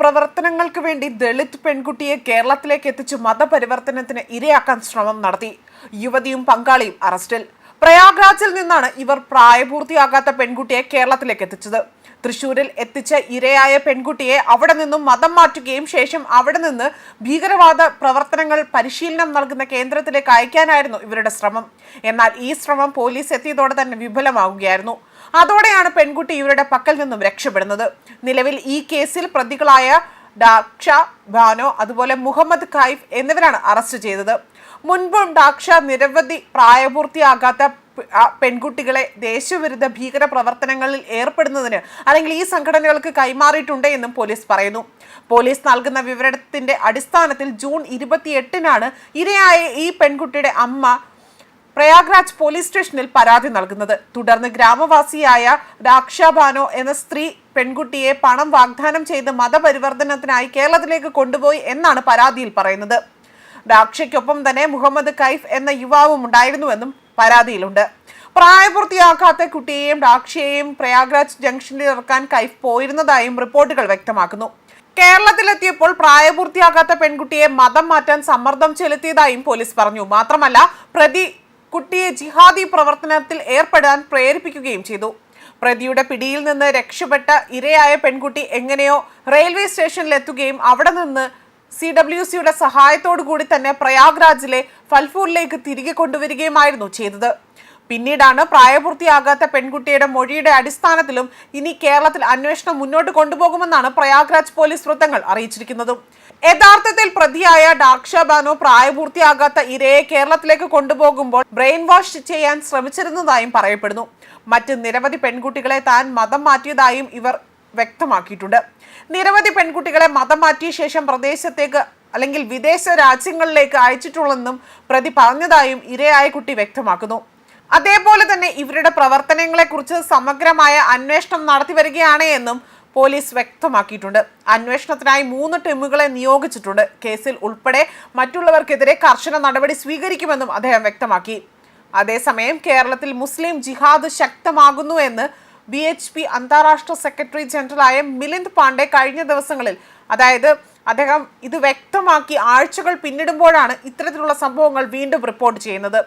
പ്രവർത്തനങ്ങൾക്ക് വേണ്ടി ദളിത് പെൺകുട്ടിയെ കേരളത്തിലേക്ക് എത്തിച്ച് മതപരിവർത്തനത്തിന് ഇരയാക്കാൻ ശ്രമം നടത്തി. യുവതിയും പങ്കാളിയും അറസ്റ്റിൽ. പ്രയാഗ്രാജിൽ നിന്നാണ് ഇവർ പ്രായപൂർത്തിയാകാത്ത പെൺകുട്ടിയെ കേരളത്തിലേക്ക് എത്തിച്ചത്. തൃശൂരിൽ എത്തിച്ച ഇരയായ പെൺകുട്ടിയെ അവിടെ നിന്നും മതം മാറ്റുകയും ശേഷം അവിടെ നിന്ന് ഭീകരവാദ പ്രവർത്തനങ്ങൾ പരിശീലനം നൽകുന്ന കേന്ദ്രത്തിലേക്ക് അയക്കാനായിരുന്നു ഇവരുടെ ശ്രമം. എന്നാൽ ഈ ശ്രമം പോലീസ് എത്തിയതോടെ തന്നെ വിഫലമാവുകയായിരുന്നു. അതോടെയാണ് പെൺകുട്ടി ഇവരുടെ പക്കൽ നിന്നും രക്ഷപ്പെടുന്നത്. നിലവിൽ ഈ കേസിൽ പ്രതികളായ ഡാക്ഷ ബാനോ അതുപോലെ മുഹമ്മദ് കൈഫ് എന്നിവരാണ് അറസ്റ്റ് ചെയ്തത്. മുൻപും ഡാക്ഷ നിരവധി പ്രായപൂർത്തിയാകാത്ത പെൺകുട്ടികളെ ദേശവിരുദ്ധ ഭീകര പ്രവർത്തനങ്ങളിൽ ഏർപ്പെടുന്നതിന് അല്ലെങ്കിൽ ഈ സംഘടനകൾക്ക് കൈമാറിയിട്ടുണ്ട് എന്നും പോലീസ് പറയുന്നു. പോലീസ് നൽകുന്ന വിവരത്തിന്റെ അടിസ്ഥാനത്തിൽ ജൂൺ ഇരുപത്തിയെട്ടിനാണ് ഇരയായ ഈ പെൺകുട്ടിയുടെ അമ്മ പ്രയാഗ്രാജ് പോലീസ് സ്റ്റേഷനിൽ പരാതി നൽകുന്നത്. തുടർന്ന് ഗ്രാമവാസിയായ രാക്ഷാബാനോ എന്ന സ്ത്രീ പെൺകുട്ടിയെ പണം വാഗ്ദാനം ചെയ്ത് മതപരിവർത്തനത്തിനായി കേരളത്തിലേക്ക് കൊണ്ടുപോയി എന്നാണ് പരാതിയിൽ പറയുന്നത്. രാക്ഷയ്ക്കൊപ്പം തന്നെ മുഹമ്മദ് കൈഫ് എന്ന യുവാവും ഉണ്ടായിരുന്നുവെന്നും പരാതിയിലുണ്ട്. പ്രായപൂർത്തിയാക്കാത്ത കുട്ടിയെയും രാക്ഷയെയും പ്രയാഗ്രാജ് ജംഗ്ഷനിൽ ഇറക്കാൻ കൈഫ് പോയിരുന്നതായും റിപ്പോർട്ടുകൾ വ്യക്തമാക്കുന്നു. കേരളത്തിലെത്തിയപ്പോൾ പ്രായപൂർത്തിയാകാത്ത പെൺകുട്ടിയെ മതം മാറ്റാൻ സമ്മർദ്ദം ചെലുത്തിയതായും പോലീസ് പറഞ്ഞു. മാത്രമല്ല പ്രതി കുട്ടിയെ ജിഹാദി പ്രവർത്തനത്തിൽ ഏർപ്പെടാൻ പ്രേരിപ്പിക്കുകയും ചെയ്തു. പ്രതിയുടെ പിടിയിൽ നിന്ന് രക്ഷപ്പെട്ട ഇരയായ പെൺകുട്ടി എങ്ങനെയോ റെയിൽവേ സ്റ്റേഷനിലെത്തുകയും അവിടെ നിന്ന് സി ഡബ്ല്യു സിയുടെ സഹായത്തോടു കൂടി തന്നെ പ്രയാഗ്രാജിലെ ഫൽഫൂറിലേക്ക് തിരികെ കൊണ്ടുവരികയുമായിരുന്നു ചെയ്തത്. പിന്നീടാണ് പ്രായപൂർത്തിയാകാത്ത പെൺകുട്ടിയുടെ മൊഴിയുടെ അടിസ്ഥാനത്തിലും ഇനി കേരളത്തിൽ അന്വേഷണം മുന്നോട്ട് കൊണ്ടുപോകുമെന്നാണ് പ്രയാഗ്രാജ് പോലീസ് വൃത്തങ്ങൾ അറിയിച്ചിരിക്കുന്നത്. യഥാർത്ഥത്തിൽ പ്രതിയായ ഡാക്ഷ ബാനു പ്രായപൂർത്തിയാകാത്ത ഇരയെ കേരളത്തിലേക്ക് കൊണ്ടുപോകുമ്പോൾ ബ്രെയിൻ വാഷ് ചെയ്യാൻ ശ്രമിച്ചിരുന്നതായും പറയപ്പെടുന്നു. മറ്റ് നിരവധി പെൺകുട്ടികളെ താൻ മതം മാറ്റിയതായും ഇവർ വ്യക്തമാക്കിയിട്ടുണ്ട്. നിരവധി പെൺകുട്ടികളെ മതം മാറ്റിയ ശേഷം പ്രദേശത്തേക്ക് അല്ലെങ്കിൽ വിദേശ രാജ്യങ്ങളിലേക്ക് അയച്ചിട്ടുള്ളെന്നും പ്രതി പറഞ്ഞതായും ഇരയായ കുട്ടി വ്യക്തമാക്കുന്നു. അതേപോലെ തന്നെ ഇവരുടെ പ്രവർത്തനങ്ങളെക്കുറിച്ച് സമഗ്രമായ അന്വേഷണം നടത്തി വരികയാണ് എന്നും പോലീസ് വ്യക്തമാക്കിയിട്ടുണ്ട്. അന്വേഷണത്തിനായി മൂന്ന് ടീമുകളെ നിയോഗിച്ചിട്ടുണ്ട്. കേസിൽ ഉൾപ്പെടെ മറ്റുള്ളവർക്കെതിരെ കർശന നടപടി സ്വീകരിക്കുമെന്നും അദ്ദേഹം വ്യക്തമാക്കി. അതേസമയം കേരളത്തിൽ മുസ്ലിം ജിഹാദ് ശക്തമാകുന്നു എന്ന് ബി എച്ച് പി അന്താരാഷ്ട്ര സെക്രട്ടറി ജനറലായ മിലിന്ദ് പാണ്ഡെ കഴിഞ്ഞ ദിവസങ്ങളിൽ അതായത് അദ്ദേഹം ഇത് വ്യക്തമാക്കി ആഴ്ചകൾ പിന്നിടുമ്പോഴാണ് ഇത്തരത്തിലുള്ള സംഭവങ്ങൾ വീണ്ടും റിപ്പോർട്ട് ചെയ്യുന്നത്.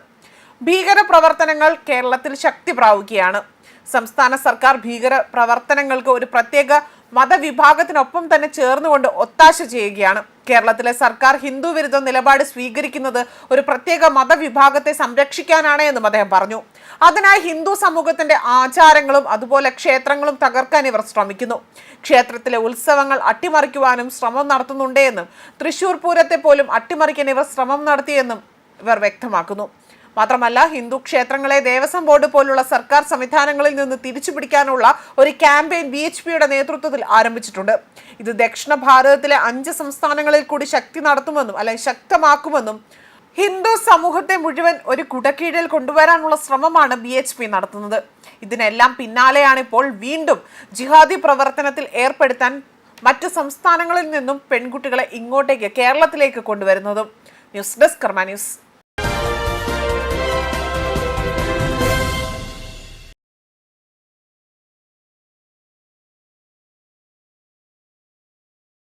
ഭീകര പ്രവർത്തനങ്ങൾ കേരളത്തിൽ ശക്തി പ്രാപിക്കുകയാണ് സംസ്ഥാന സർക്കാർ ഭീകര പ്രവർത്തനങ്ങൾക്ക് ഒരു പ്രത്യേക മതവിഭാഗത്തിനൊപ്പം തന്നെ ചേർന്നുകൊണ്ട് ഒത്താശ ചെയ്യുകയാണ്. കേരളത്തിലെ സർക്കാർ ഹിന്ദു വിരുദ്ധ നിലപാട് സ്വീകരിക്കുന്നത് ഒരു പ്രത്യേക മതവിഭാഗത്തെ സംരക്ഷിക്കാനാണ് എന്നും അദ്ദേഹം പറഞ്ഞു. അതിനായി ഹിന്ദു സമൂഹത്തിന്റെ ആചാരങ്ങളും അതുപോലെ ക്ഷേത്രങ്ങളും തകർക്കാൻ ഇവർ ശ്രമിക്കുന്നു. ക്ഷേത്രത്തിലെ ഉത്സവങ്ങൾ അട്ടിമറിക്കുവാനും ശ്രമം നടത്തുന്നുണ്ടെന്നും തൃശൂർ പൂരത്തെ പോലും അട്ടിമറിക്കാൻ ഇവർ ശ്രമം നടത്തിയെന്നും ഇവർ വ്യക്തമാക്കുന്നു. മാത്രമല്ല ഹിന്ദു ക്ഷേത്രങ്ങളെ ദേവസ്വം ബോർഡ് പോലുള്ള സർക്കാർ സംവിധാനങ്ങളിൽ നിന്ന് തിരിച്ചു പിടിക്കാനുള്ള ഒരു ക്യാമ്പയിൻ ബി എച്ച് പിയുടെ നേതൃത്വത്തിൽ ആരംഭിച്ചിട്ടുണ്ട്. ഇത് ദക്ഷിണ ഭാരതത്തിലെ അഞ്ച് സംസ്ഥാനങ്ങളിൽ കൂടി ശക്തി നടത്തുമെന്നും അല്ലെങ്കിൽ ശക്തമാക്കുമെന്നും ഹിന്ദു സമൂഹത്തെ മുഴുവൻ ഒരു കുടക്കീഴിൽ കൊണ്ടുവരാനുള്ള ശ്രമമാണ് ബി എച്ച് പി നടത്തുന്നത്. ഇതിനെല്ലാം പിന്നാലെയാണ് ഇപ്പോൾ വീണ്ടും ജിഹാദി പ്രവർത്തനത്തിൽ ഏർപ്പെടുത്താൻ മറ്റു സംസ്ഥാനങ്ങളിൽ നിന്നും പെൺകുട്ടികളെ ഇങ്ങോട്ടേക്ക് കേരളത്തിലേക്ക് കൊണ്ടുവരുന്നതും. News desk Karma news.